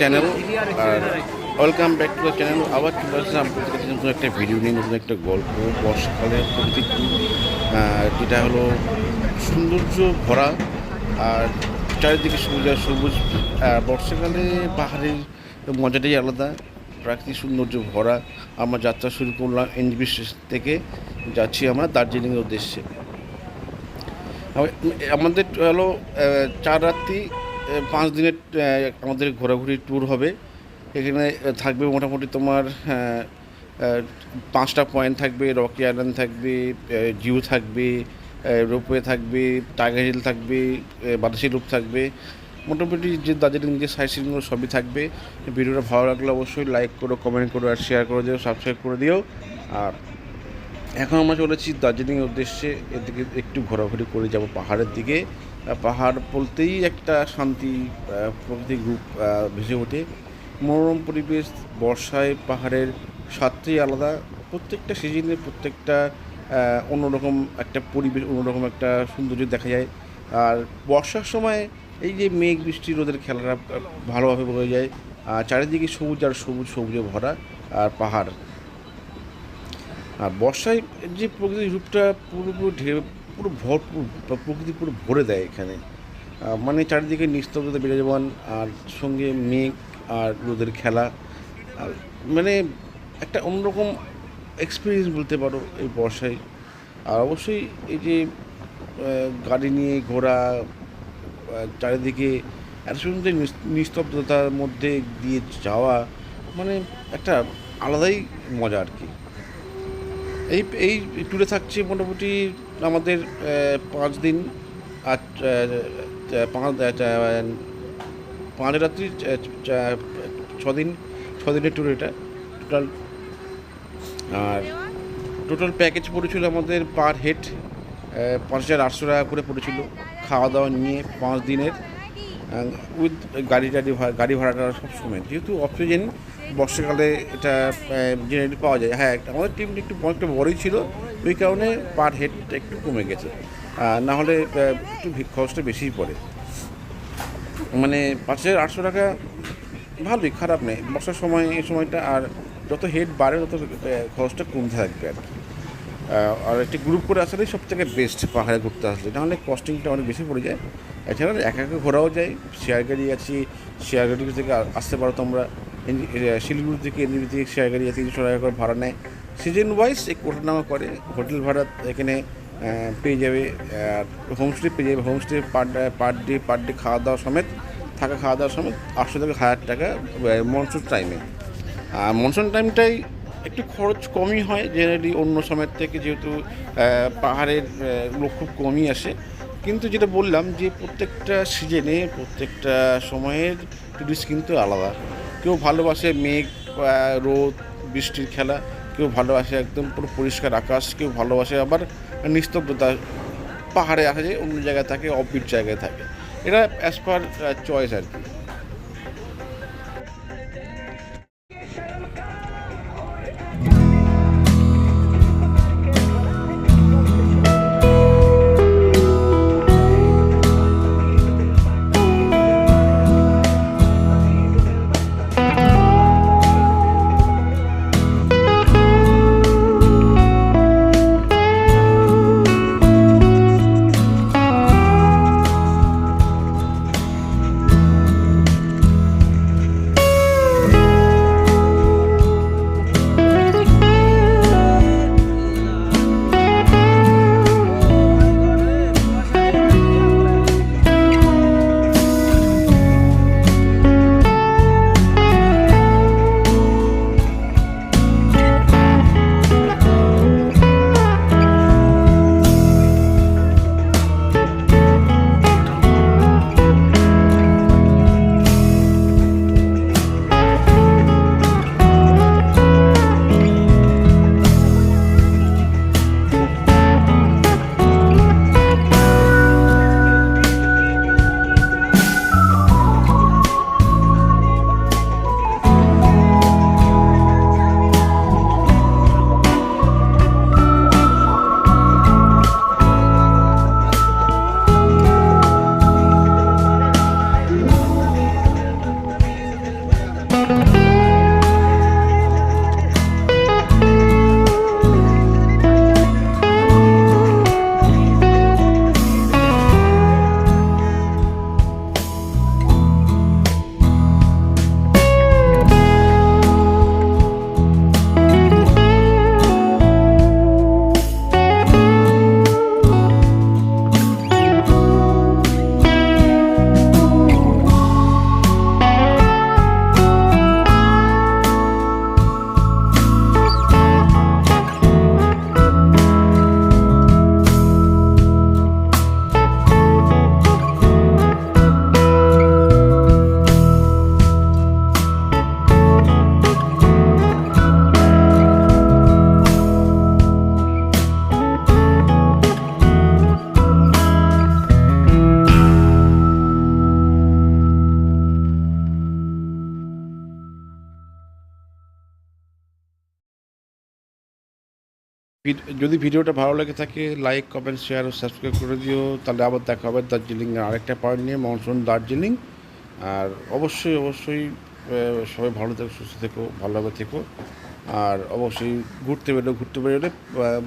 Channel R welcome back to the channel আবার চলে আসলাম আপনাদের কাছে নতুন একটা ভিডিও নিয়ে, নতুন একটা গল্প বর্ষাকালের প্রকৃতি যেটা হলো সৌন্দর্য ভরা আর চারিদিকে সবুজ আর সবুজ। বর্ষাকালে পাহাড়ের মজাটাই আলাদা, প্রাকৃতিক সৌন্দর্য ভরা। আমরা যাত্রা শুরু করলাম এনজিবি থেকে, যাচ্ছি আমরা দার্জিলিংয়ের উদ্দেশ্যে। আম- আমাদের হলো চার রাত্রি পাঁচ দিনের আমাদের ঘোরাঘুরি ট্যুর হবে। এখানে থাকবে মোটামুটি তোমার পাঁচটা পয়েন্ট থাকবে রকি আইল্যান্ড থাকবে জিউ থাকবে রোপওয়ে থাকবে টাইগার হিল থাকবে বাতাসি লুপ থাকবে। মোটামুটি যে দার্জিলিং, যে সাইড সিনগুলো সবই থাকবে। ভিডিওটা ভালো লাগলে অবশ্যই লাইক করো কমেন্ট করো আর শেয়ার করে দিও সাবস্ক্রাইব করে দিও। আর এখন আমরা চলেছি দার্জিলিংয়ের উদ্দেশ্যে, এদিকে একটু ঘোরাঘুরি করে যাব পাহাড়ের দিকে। পাহাড় বলতেই একটা শান্তি আহ, প্রকৃতিক রূপ ভেসে ওঠে। মনোরম পরিবেশ বর্ষায় পাহাড়ের স্বাদটাই আলাদা। প্রত্যেকটা সিজনে প্রত্যেকটা অন্যরকম একটা পরিবেশ অন্যরকম একটা সৌন্দর্য দেখা যায়। আর বর্ষার সময় এই যে মেঘ বৃষ্টি রোদের খেলাটা ভালোভাবে বোঝা যায়। আর চারিদিকে সবুজ আর সবুজ সবুজে ভরা আর পাহাড়। আর বর্ষায় যে প্রকৃতির রূপটা পুরোপুরি ঢেউ পুরো বা প্রকৃতি পুরো ভরে দেয় এখানে। মানে চারিদিকে নিস্তব্ধতা বিরাজমান আর সঙ্গে মেঘ আর রোদের খেলা। আর মানে একটা অন্যরকম এক্সপিরিয়েন্স বলতে পারো এই বর্ষায়। আর অবশ্যই এই যে গাড়ি নিয়ে ঘোরা চারিদিকে এত সুন্দর নিস্তব্ধতার মধ্যে দিয়ে যাওয়া মানে একটা আলাদাই মজা আর কি। এই এই ট্যুরে থাকছে মোটামুটি আমাদের পাঁচ দিন। আর পাঁচ পাঁচ রাত্রি ছদিন ছদিনের ট্যুর এটা। টোটাল আর টোটাল প্যাকেজ পড়েছিল আমাদের পার হেড পাঁচ হাজার আটশো টাকা করে পড়েছিল। খাওয়া দাওয়া নিয়ে পাঁচ দিনের। উইথ গাড়ি টাড়ি গাড়ি ভাড়াটা সব সময়। যেহেতু অক্সিজেন বর্ষাকালে এটা জেনারেলি পাওয়া যায়। হ্যাঁ আমাদের টিম একটু অনেকটা বড়ই ছিল, ওই কারণে পার হেডটা একটু কমে গেছে। না হলে একটু খরচটা বেশিই পড়ে। মানে পাঁচ হাজার আটশো টাকা ভালোই, খারাপ নেই বর্ষার সময়, এই সময়টা আর যত হেড বাড়ে, তত খরচটা কমতে থাকবে আর কি। আর একটি গ্রুপ করে আসলেই সব থেকে বেস্ট পাহাড়ে ঘুরতে আসলে। নাহলে কস্টিংটা অনেক বেশি পড়ে যায়। এছাড়া একা একা ঘোরাও যায়। শেয়ার গাড়ি আছে শেয়ার গাড়ি থেকে আসতে পারো তোমরা। শিলিগুড়ি থেকে এনজিবি থেকে শেয়ার গাড়ি তিনশো টাকা করে ভাড়া নেয়। সিজন ওয়াইজ এক ওঠানামা করে। হোটেল ভাড়া এখানে পেয়ে যাবে হোমস্টে পেয়ে যাবে। Homestay per per day per day খাওয়া দাওয়া সমেত, থাকা খাওয়া দাওয়া সমেত আটশো থেকে হাজার টাকা মনসুন টাইমে আর মনসুন টাইমটাই একটু খরচ কমই হয় জেনারেলি অন্য সময়ের থেকে যেহেতু পাহাড়ের লোক খুব কমই আসে। কিন্তু যেটা বললাম যে প্রত্যেকটা সিজনে, প্রত্যেকটা সময়ের টুরিস্ট কিন্তু আলাদা। কেউ ভালোবাসে মেঘ রোদ, বৃষ্টির খেলা, কেউ ভালোবাসে একদম পুরো পরিষ্কার আকাশ, কেউ ভালোবাসে আবার নিস্তব্ধতা, পাহাড়ে আসা যায় অন্য জায়গায় থাকে অফবিট জায়গায় থাকে। এটা অ্যাজ পার চয়েস আর কি। যদি ভিডিওটা ভালো লেগে থাকে লাইক কমেন্ট শেয়ার ও সাবস্ক্রাইব করে দিও। তাহলে আবার দেখা হবে দার্জিলিংয়ের আরেকটা পয়েন্ট নিয়ে মনসুন দার্জিলিং। আর অবশ্যই অবশ্যই সবাই ভালো থেকো, সুস্থ থেকো, ভালোভাবে থেকো। আর অবশ্যই ঘুরতে বেরো, ঘুরতে বেরোলে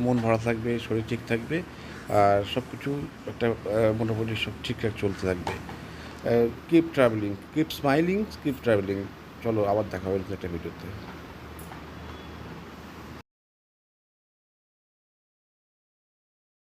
মন ভালো থাকবে, শরীর ঠিক থাকবে। আর সব কিছু একটা মোটামুটি সব ঠিকঠাক চলতে থাকবে। Keep travelling keep smiling keep travelling চলো, আবার দেখা হবে একটা ভিডিওতে।